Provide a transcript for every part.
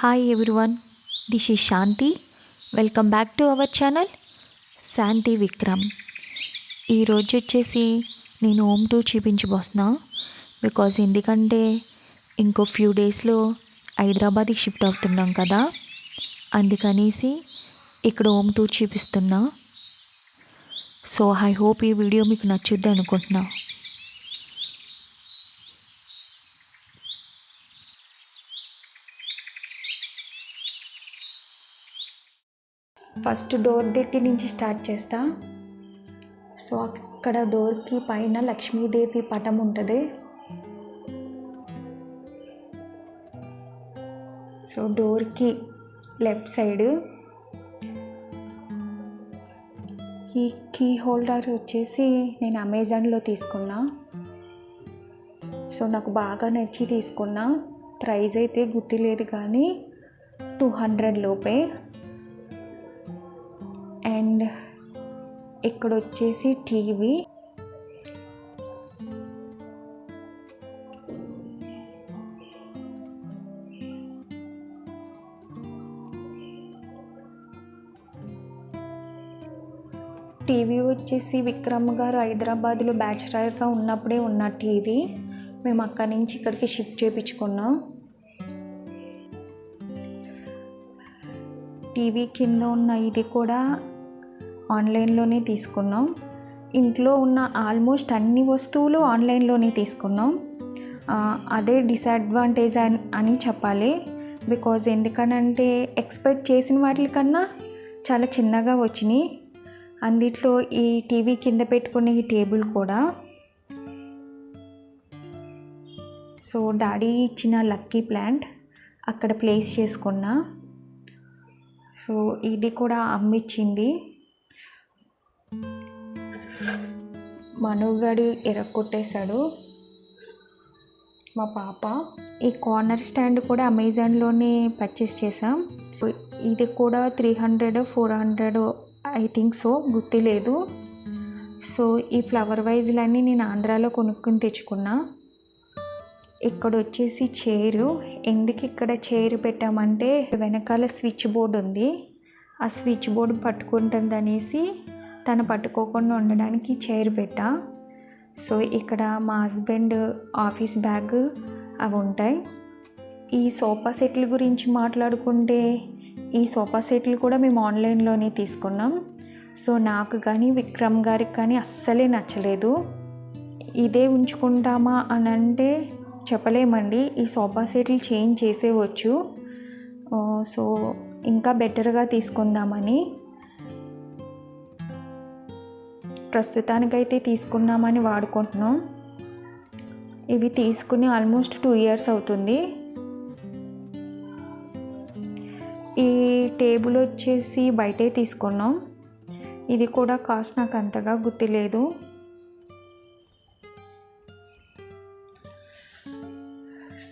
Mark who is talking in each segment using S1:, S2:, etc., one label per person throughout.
S1: Hi everyone this is Shanti welcome back to our channel Shanti Vikram ఈరోజు వచ్చేసి నేను home tour చూపించబోస్తున్నా because ఎందుకంటే ఇంకో ఫ్యూ డేస్లో హైదరాబాద్కి షిఫ్ట్ అవుతున్నాం కదా అందుకనేసి ఇక్కడ హోమ్ టూర్ చూపిస్తున్నా. సో ఐ హోప్ ఈ వీడియో మీకు నచ్చుద్ది అనుకుంటున్నా. ఫస్ట్ డోర్ దగ్గర నుంచి స్టార్ట్ చేస్తా. సో అక్కడ డోర్కి పైన లక్ష్మీదేవి పటం ఉంటుంది. సో డోర్కి లెఫ్ట్ సైడ్ ఈ కీ హోల్డర్ వచ్చేసి నేను అమెజాన్లో తీసుకున్నా. సో నాకు బాగా నచ్చి తీసుకున్నా. ప్రైస్ అయితే గుర్తులేదు కానీ టూ హండ్రెడ్ లోపే. ఇక్కడ వచ్చేసి టీవీ. టీవీ వచ్చేసి విక్రమ్ గారు హైదరాబాద్లో బ్యాచిలర్గా ఉన్నప్పుడే ఉన్న టీవీ. మేము అక్కడి నుంచి ఇక్కడికి షిఫ్ట్ చేయించుకున్నాం టీవీ కింద ఉన్న ఇది కూడా ఆన్లైన్లోనే తీసుకున్నాం. ఇంట్లో ఉన్న ఆల్మోస్ట్ అన్ని వస్తువులు ఆన్లైన్లోనే తీసుకున్నాం. అదే డిసడ్వాంటేజ్ అని అని చెప్పాలి. బికాజ్ ఎందుకనంటే ఎక్స్పెక్ట్ చేసిన వాటికన్నా చాలా చిన్నగా వచ్చినాయి. అందుట్లో ఈ టీవీ కింద పెట్టుకునే ఈ టేబుల్ కూడా. సో డాడీ ఇచ్చిన లక్కీ ప్లాంట్ అక్కడ ప్లేస్ చేసుకున్నా. సో ఇది కూడా అమ్మిచ్చింది. మనుగడు ఎరక్కొట్టేశాడు మా పాప ఈ కార్నర్ స్టాండ్ కూడా అమెజాన్లోనే పర్చేస్ చేసాం ఇది కూడా three hundred four hundred I think so గుర్తులేదు. సో ఈ ఫ్లవర్ వైజ్లన్నీ నేను ఆంధ్రాలో కొనుక్కొని తెచ్చుకున్నా. ఇక్కడ వచ్చేసి చైరు ఎందుకు ఇక్కడ చైర్ పెట్టామంటే వెనకాల స్విచ్ బోర్డు ఉంది. ఆ స్విచ్ బోర్డు పట్టుకుంటుంది అనేసి తను పట్టుకోకుండా ఉండడానికి చైర్ పెట్టా. సో ఇక్కడ మా హస్బెండ్ ఆఫీస్ బ్యాగ్ అవి ఉంటాయి. ఈ సోఫా సెట్ల గురించి మాట్లాడుకుంటే ఈ సోఫా సెట్లు కూడా మేము ఆన్లైన్లోనే తీసుకున్నాం. సో నాకు కానీ విక్రమ్ గారికి కానీ అస్సలే నచ్చలేదు. ఇదే ఉంచుకుంటామా అని అంటే చెప్పలేమండి. ఈ సోఫా సెట్లు చేంజ్ చేసేవచ్చు. సో ఇంకా బెటర్గా తీసుకుందామని. ప్రస్తుతానికైతే తీసుకున్నామని వాడుకుంటున్నాం. ఇవి తీసుకుని ఆల్మోస్ట్ టూ ఇయర్స్ అవుతుంది. ఈ టేబుల్ వచ్చేసి బయటే తీసుకున్నాం. ఇది కూడా కాస్ట్ నాకు అంతగా గుర్తులేదు.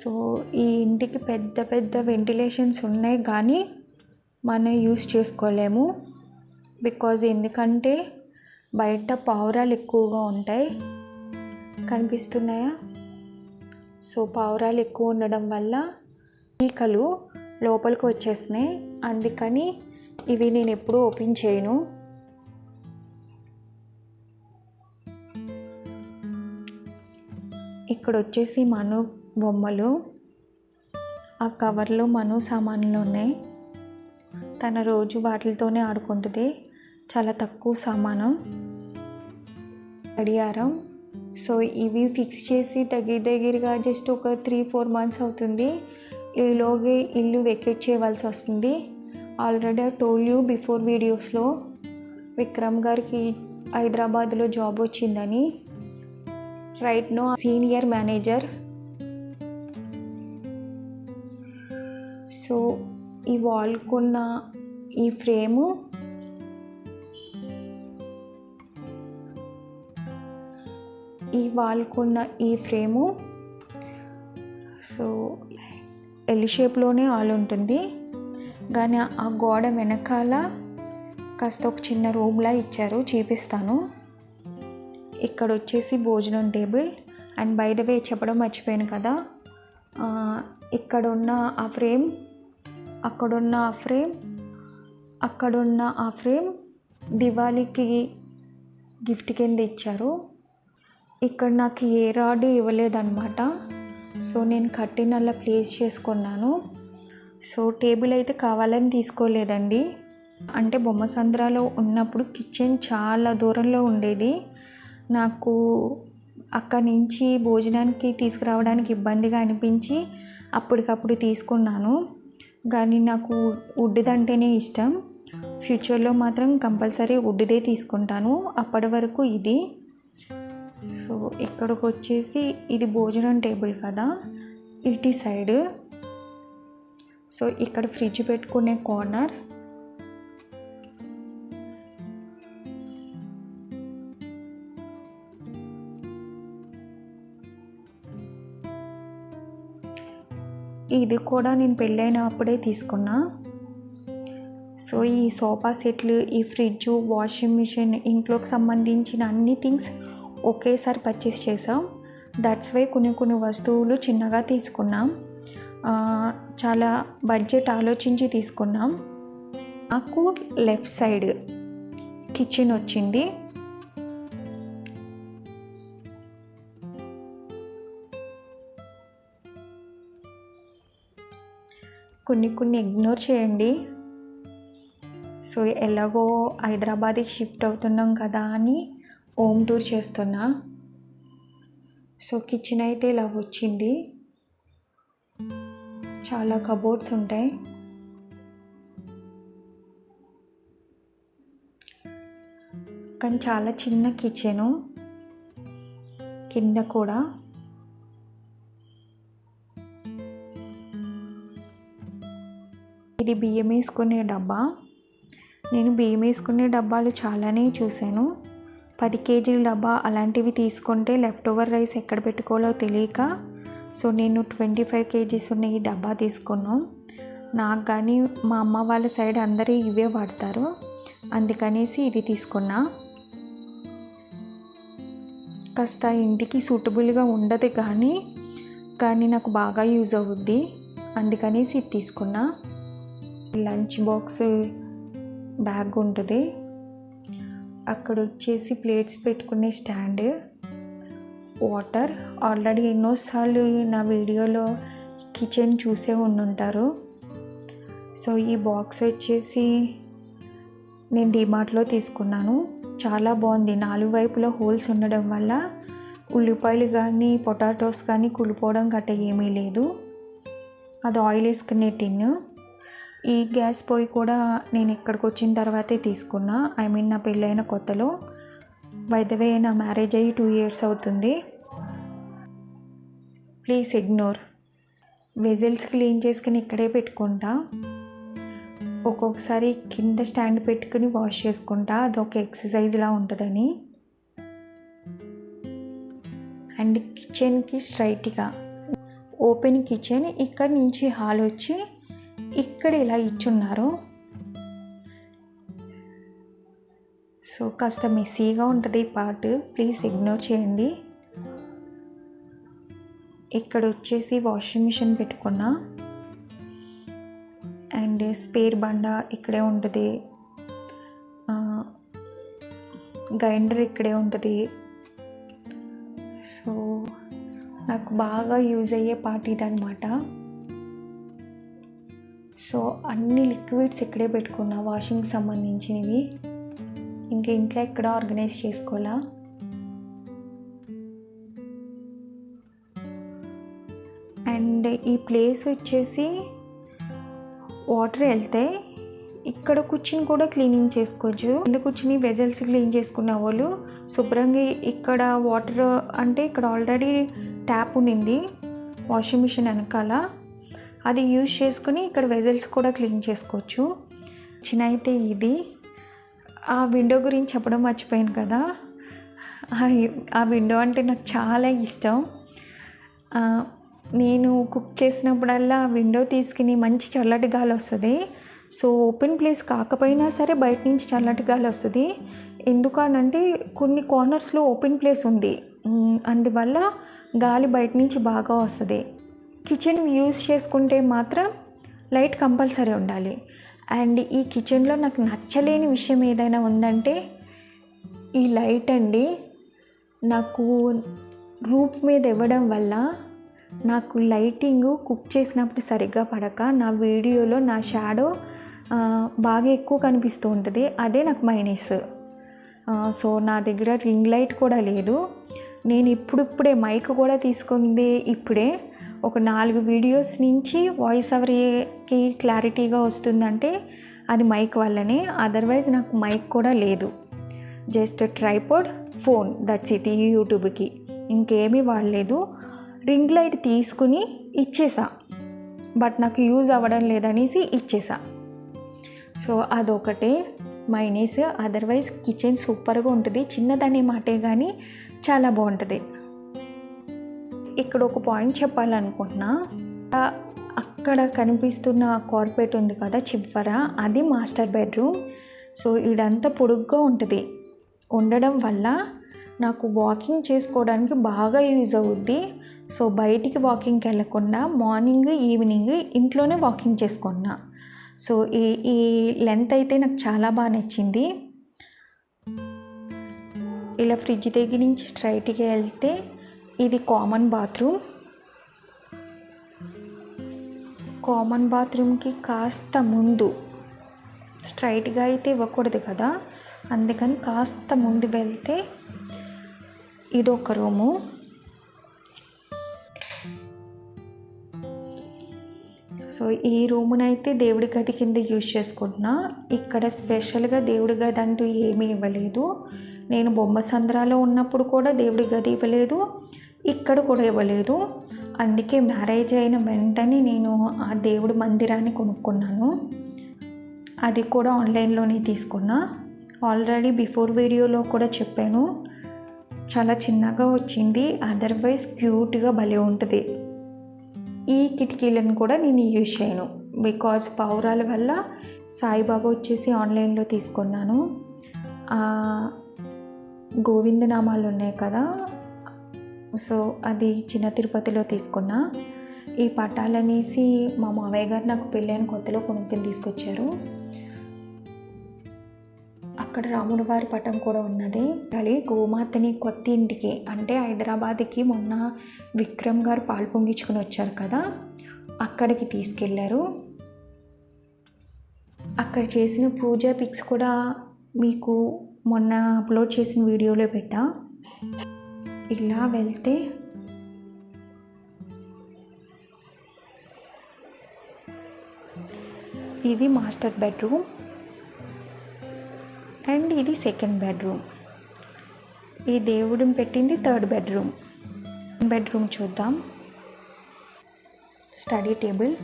S1: సో ఈ ఇంటికి పెద్ద పెద్ద వెంటిలేషన్స్ ఉన్నాయి కానీ మనం యూస్ చేసుకోలేము. బికాజ్ ఎందుకంటే బయట పావురాలు ఎక్కువగా ఉంటాయి. కనిపిస్తున్నాయా? సో పావురాలు ఎక్కువ ఉండడం వల్ల ఈకలు లోపలికి వచ్చేస్తున్నాయి. అందుకని ఇవి నేను ఎప్పుడూ ఓపెన్ చేయను. ఇక్కడ వచ్చేసి మను బొమ్మలు. ఆ కవర్లో మను సామాన్లు ఉన్నాయి. తన రోజు వాటితోనే ఆడుకుంటుంది. చాలా తక్కువ సామానం. గడియారం. సో ఇవి ఫిక్స్ చేసి దగ్గర దగ్గరగా జస్ట్ ఒక త్రీ ఫోర్ మంత్స్ అవుతుంది. ఈలోగే ఇల్లు వెకేట్ చేయవలసి వస్తుంది. ఆల్రెడీ టోల్ యూ బిఫోర్ వీడియోస్లో విక్రమ్ గారికి హైదరాబాద్లో జాబ్ వచ్చిందని. Right no senior manager so ఈ వాల్కున్న ఈ ఫ్రేము ఈ వాల్కున్న ఈ ఫ్రేము. సో ఎల్ షేప్లోనే ఆల్ ఉంటుంది. కానీ ఆ గోడ వెనకాల కాస్త ఒక చిన్న రూమ్లా ఇచ్చారు చూపిస్తాను. ఇక్కడ వచ్చేసి భోజనం table. And by the way చెప్పడం మర్చిపోయాను కదా. ఇక్కడ ఉన్న ఆ ఫ్రేమ్ అక్కడున్న ఆ ఫ్రేమ్ అక్కడున్న ఆ ఫ్రేమ్ దివాళీకి గిఫ్ట్ కింద ఇచ్చారు. ఇక్కడ నాకు ఏ రాడ్ ఇవ్వలేదన్నమాట. సో నేను కట్టినల్లా ప్లేస్ చేసుకున్నాను. సో టేబుల్ అయితే కావాలని తీసుకోలేదండి. అంటే బొమ్మ సంద్రాలో ఉన్నప్పుడు కిచెన్ చాలా దూరంలో ఉండేది. నాకు అక్కడి నుంచి భోజనానికి తీసుకురావడానికి ఇబ్బందిగా అనిపించి అప్పటికప్పుడు తీసుకున్నాను. కానీ నాకు వుడ్దంటేనే ఇష్టం. ఫ్యూచర్లో మాత్రం కంపల్సరీ వుడ్దే తీసుకుంటాను. అప్పటి వరకు ఇది. సో ఇక్కడికి వచ్చేసి ఇది భోజనం టేబుల్ కదా ఇటు సైడ్. సో ఇక్కడ ఫ్రిడ్జ్ పెట్టుకునే కార్నర్. ఇది కూడా నేను పెళ్ళైన అప్పుడే తీసుకున్నా. సో ఈ సోఫా సెట్లు ఈ ఫ్రిడ్జ్ వాషింగ్ మిషన్ ఇంట్లోకి సంబంధించిన అన్ని థింగ్స్ ఒకేసారి పర్చేస్ చేసాం దట్స్ వై కొన్ని కొన్ని వస్తువులు చిన్నగా తీసుకున్నాం. చాలా బడ్జెట్ ఆలోచించి తీసుకున్నాం. నాకు లెఫ్ట్ సైడ్ కిచెన్ వచ్చింది. కొన్ని కొన్ని ఇగ్నోర్ చేయండి. సో ఎలాగో హైదరాబాద్కి షిఫ్ట్ అవుతున్నాం కదా అని హోమ్ టూర్ చేస్తున్నా. సో కిచెన్ అయితే ఇలా వచ్చింది. చాలా కబోర్డ్స్ ఉంటాయి. కానీ చాలా చిన్న కిచెను కింద కూడా. ఇది బియ్యం వేసుకునే డబ్బా. నేను బియ్యం వేసుకునే డబ్బాలు చాలానే చూశాను. పది కేజీల డబ్బా అలాంటివి తీసుకుంటే లెఫ్ట్ ఓవర్ రైస్ ఎక్కడ పెట్టుకోవాలో తెలియక సో నేను ట్వంటీ ఫైవ్ కేజీస్ ఉన్న ఈ డబ్బా తీసుకున్నాం. నాకు కానీ మా అమ్మ వాళ్ళ సైడ్ అందరూ ఇవే వాడతారు. అందుకనేసి ఇది తీసుకున్నా. కాస్త ఇంటికి సూటబుల్గా ఉండదు కానీ కానీ నాకు బాగా యూజ్ అవుద్ది. అందుకనేసి ఇది తీసుకున్నా. లంచ్ బాక్స్ బ్యాగ్ ఉంటుంది. అక్కడ వచ్చేసి ప్లేట్స్ పెట్టుకునే స్టాండ్. వాటర్ ఆల్రెడీ ఎన్నోసార్లు నా వీడియోలో కిచెన్ చూసే ఉండుంటారు. సో ఈ బాక్స్ వచ్చేసి నేను డిమార్ట్లో తీసుకున్నాను. చాలా బాగుంది. నాలుగు వైపులా హోల్స్ ఉండడం వల్ల ఉల్లిపాయలు కానీ పొటాటోస్ కానీ కులిపోవడం గట్ట ఏమీ లేదు. అది ఆయిల్ వేసుకునే టిన్ ఈ గ్యాస్ పొయ్యి కూడా నేను ఇక్కడికి వచ్చిన తర్వాతే తీసుకున్నా. ఐ మీన్ నా పెళ్ళైన కొత్తలో. వైదవే నా మ్యారేజ్ అయ్యి టూ ఇయర్స్ అవుతుంది. ప్లీజ్ ఇగ్నోర్ వెజిల్స్ క్లీన్ చేసుకుని ఇక్కడే పెట్టుకుంటా. ఒక్కొక్కసారి కింద స్టాండ్ పెట్టుకుని వాష్ చేసుకుంటా. అదొక ఎక్సర్సైజ్లా ఉంటుందని. అండ్ కిచెన్కి స్ట్రైట్గా ఓపెన్ కిచెన్ ఇక్కడ నుంచి హాల్ వచ్చి ఇక్కడ ఇలా ఇచ్చున్నారు. సో కాస్త మెస్సీగా ఉంటుంది ఈ పార్ట్. ప్లీజ్ ఇగ్నోర్ చేయండి. ఇక్కడ వచ్చేసి వాషింగ్ మిషన్ పెట్టుకున్నా. అండ్ స్పేర్ బండ ఇక్కడే ఉంటుంది. గ్రైండర్ ఇక్కడే ఉంటుంది. సో నాకు బాగా యూజ్ అయ్యే పార్ట్ ఇదనమాట సో అన్ని లిక్విడ్స్ ఇక్కడే పెట్టుకున్నా వాషింగ్కి సంబంధించినవి. ఇంకా ఇంట్లో ఎక్కడ ఆర్గనైజ్ చేసుకోవాలా? అండ్ ఈ ప్లేస్ వచ్చేసి వాటర్ వెళ్తే ఇక్కడ కూర్చుని కూడా క్లీనింగ్ చేసుకోవచ్చు. కింద కూర్చుని వెజల్స్ క్లీన్ చేసుకున్న వాళ్ళు శుభ్రంగా ఇక్కడ వాటర్ అంటే ఇక్కడ ఆల్రెడీ ట్యాప్ ఉండింది. వాషింగ్ మిషన్ వెనకాల. అది యూజ్ చేసుకుని ఇక్కడ వెజల్స్ కూడా క్లీన్ చేసుకోవచ్చు. చిన్న అయితే ఇది. ఆ విండో గురించి చెప్పడం మర్చిపోయాను కదా. ఆ- విండో అంటే నాకు చాలా ఇష్టం. నేను కుక్ చేసినప్పుడల్లా విండో తీసుకుని మంచి చల్లటి గాలి వస్తుంది. సో ఓపెన్ ప్లేస్ కాకపోయినా సరే బయట నుంచి చల్లటి గాలి వస్తుంది. ఎందుకనంటే కొన్ని కార్నర్స్లో ఓపెన్ ప్లేస్ ఉంది. అందువల్ల గాలి బయట నుంచి బాగా వస్తుంది. కిచెన్ యూస్ చేసుకుంటే మాత్రం లైట్ కంపల్సరీ ఉండాలి. అండ్ ఈ కిచెన్లో నాకు నచ్చలేని విషయం ఏదైనా ఉందంటే ఈ లైట్ అండి నాకు రూప్ మీద ఇవ్వడం వల్ల నాకు లైటింగ్ కుక్ చేసినప్పుడు సరిగ్గా పడక. నా వీడియోలో నా షాడో బాగా ఎక్కువ కనిపిస్తూ ఉంటుంది. అదే నాకు మైనస్ సో నా దగ్గర రింగ్ లైట్ కూడా లేదు. నేను ఇప్పుడిప్పుడే మైక్ కూడా తీసుకుంది ఇప్పుడే. ఒక నాలుగు వీడియోస్ నుంచి వాయిస్ ఓవర్కి క్లారిటీగా వస్తుందంటే అది మైక్ వల్లనే. అదర్వైజ్ నాకు మైక్ కూడా లేదు. Just tripod phone. That's it ఈ యూట్యూబ్కి. ఇంకేమీ వాడలేదు. రింగ్ లైట్ తీసుకుని ఇచ్చేసా. బట్ నాకు యూజ్ అవ్వడం లేదనేసి ఇచ్చేసా. సో అదొకటే. మైనీస్ అదర్వైజ్ కిచెన్ సూపర్గా ఉంటుంది. చిన్నదనే మాటే కానీ చాలా బాగుంటుంది. ఇక్కడ ఒక పాయింట్ చెప్పాలనుకుంటున్నా. అక్కడ కనిపిస్తున్న కార్పెట్ ఉంది కదా చివర అది మాస్టర్ బెడ్రూమ్ సో ఇదంతా పొడుగ్గా ఉంటుంది. ఉండడం వల్ల నాకు వాకింగ్ చేసుకోవడానికి బాగా యూజ్ అవుద్ది. సో బయటికి వాకింగ్కి వెళ్ళకుండా మార్నింగ్ ఈవినింగ్ ఇంట్లోనే వాకింగ్ చేసుకున్నా. సో ఈ ఈ లెంత్ అయితే నాకు చాలా బాగా నచ్చింది. ఇలా ఫ్రిడ్జ్ దగ్గర నుంచి స్ట్రైట్గా వెళ్తే ఇది కామన్ బాత్రూమ్. కామన్ బాత్రూమ్కి కాస్త ముందు స్ట్రైట్గా అయితే ఇవ్వకూడదు కదా? అందుకని కాస్త ముందు వెళ్తే ఇది ఒక రూము. సో ఈ రూమునైతే దేవుడి గది కింద యూజ్ చేసుకుంటున్నా. ఇక్కడ స్పెషల్గా దేవుడి గది అంటూ ఏమీ ఇవ్వలేదు. నేను బొమ్మ సంద్రాలో ఉన్నప్పుడు కూడా దేవుడి గది ఇవ్వలేదు. ఇక్కడ కూడా ఇవ్వలేదు. అందుకే మ్యారేజ్ అయిన వెంటనే నేను ఆ దేవుడి మందిరాన్ని కొనుక్కున్నాను. అది కూడా ఆన్లైన్లోనే తీసుకున్నా. ఆల్రెడీ బిఫోర్ వీడియోలో కూడా చెప్పాను. చాలా చిన్నగా వచ్చింది. అదర్వైజ్ క్యూట్గా భలే ఉంటుంది. ఈ కిటికీలను కూడా నేను యూజ్ చేయను. బికాజ్ పావురాల వల్ల సాయిబాబా వచ్చేసి ఆన్లైన్లో తీసుకున్నాను. గోవిందనామాలు ఉన్నాయి కదా సో అది చిన్న తిరుపతిలో తీసుకున్నా. ఈ పటాలనేసి మా మావయ్య గారు నాకు పెళ్ళైన కొత్తలో కొనుక్కొని తీసుకొచ్చారు. అక్కడ రాముడి వారి పటం కూడా ఉన్నది. అది గోమాతని కొత్త ఇంటికి అంటే హైదరాబాద్కి మొన్న విక్రమ్ గారు పాలు పొంగించుకుని వచ్చారు కదా అక్కడికి తీసుకెళ్ళారు. అక్కడ చేసిన పూజ పిక్స్ కూడా మీకు మొన్న అప్లోడ్ చేసిన వీడియోలో పెట్టా. ఇలా వెళ్తే ఇది మాస్టర్ బెడ్రూమ్ అండ్ ఇది సెకండ్ బెడ్రూమ్. ఈ దేవుడిని పెట్టింది థర్డ్ బెడ్రూమ్. బెడ్రూమ్ చూద్దాం. Study table.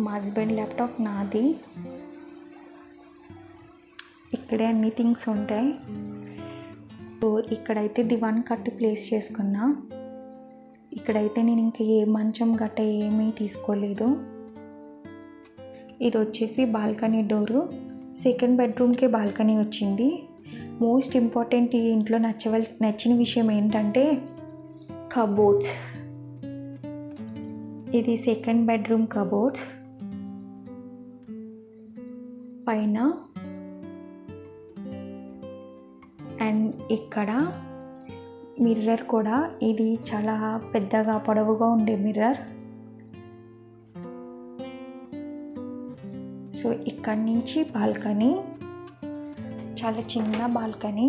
S1: మా హస్బెండ్ ల్యాప్టాప్ నాది. ఇక్కడే అన్ని థింగ్స్ ఉంటాయి. సో ఇక్కడైతే దివాన్ కట్టి ప్లేస్ చేసుకున్నా. ఇక్కడైతే నేను ఇంకా ఏ మంచం గట్ట ఏమీ తీసుకోలేదు. ఇది వచ్చేసి బాల్కనీ డోరు. సెకండ్ బెడ్రూమ్కే బాల్కనీ వచ్చింది. మోస్ట్ ఇంపార్టెంట్ ఈ ఇంట్లో నచ్చవల్ నచ్చిన విషయం ఏంటంటే కబోర్డ్స్. ఇది సెకండ్ బెడ్రూమ్ కబోర్డ్స్. పైన అండ్ ఇక్కడ మిర్రర్ కూడా ఇది చాలా పెద్దగా పొడవుగా ఉండే మిర్రర్. సో ఇక్కడి నుంచి బాల్కనీ చాలా చిన్న బాల్కనీ.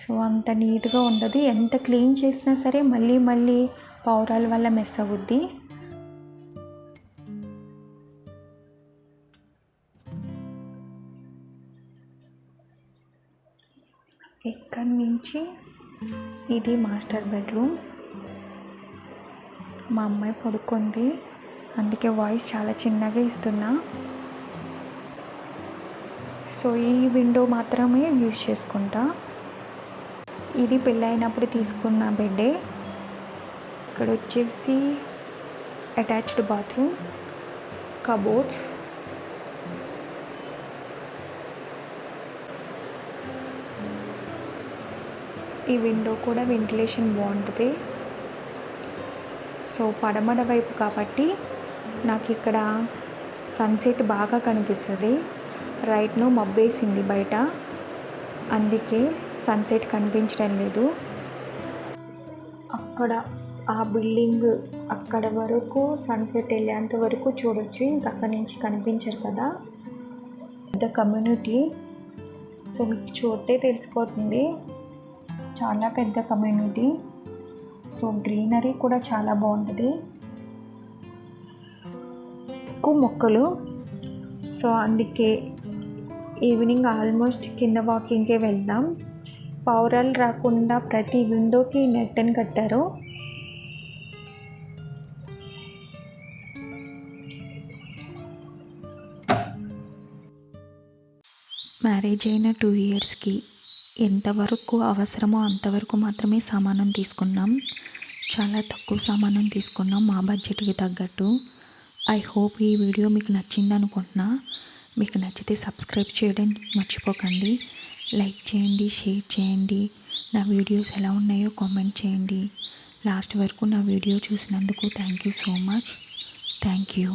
S1: సో అంత నీట్గా ఉండదు. ఎంత క్లీన్ చేసినా సరే మళ్ళీ మళ్ళీ పౌరాల వల్ల మెస్ అవుద్ది. ఇక్కడి నుంచి ఇది మాస్టర్ బెడ్రూమ్. మా అమ్మాయి పడుకుంది. అందుకే వాయిస్ చాలా చిన్నగా ఇస్తున్నా. సో ఈ విండో మాత్రమే యూజ్ చేసుకుంటా. ఇది పెళ్ళైనప్పుడు తీసుకున్న బెడ్డే. ఇక్కడ వచ్చేసి అటాచ్డ్ బాత్రూమ్ కబోర్డ్స్. ఈ విండో కూడా వెంటిలేషన్ బాగుంటుంది. సో పడమడ వైపు కాబట్టి నాకు ఇక్కడ సన్సెట్ బాగా కనిపిస్తుంది. రైట్ను మబ్బేసింది బయట. అందుకే సన్సెట్ కనిపించడం లేదు. అక్కడ ఆ బిల్డింగ్ అక్కడ వరకు సన్సెట్ వెళ్ళేంత వరకు చూడొచ్చు. ఇంకా అక్కడి నుంచి కనిపించరు కదా. పెద్ద కమ్యూనిటీ సో మీకు చూస్తే తెలిసిపోతుంది. చాలా పెద్ద కమ్యూనిటీ. సో గ్రీనరీ కూడా చాలా బాగుంటుంది. ఎక్కువ మొక్కలు. సో అందుకే ఈవినింగ్ ఆల్మోస్ట్ కింద వాకింగ్కే వెళ్దాం. పావురాలు రాకుండా ప్రతి విండోకి నెట్టని కట్టారు. మ్యారేజ్ అయిన టూ ఇయర్స్కి ఎంతవరకు అవసరమో అంతవరకు మాత్రమే సామానం తీసుకున్నాం. చాలా తక్కువ సామానం తీసుకున్నాం మా బడ్జెట్కి తగ్గట్టు. ఐ హోప్ ఈ వీడియో మీకు నచ్చింది అనుకుంటున్నా మీకు నచ్చితే సబ్స్క్రైబ్ చేయడం మర్చిపోకండి. లైక్ చేయండి షేర్ చేయండి. నా వీడియోస్ ఎలా ఉన్నాయో కామెంట్ చేయండి. లాస్ట్ వరకు నా వీడియో చూసినందుకు thank you so much. Thank you.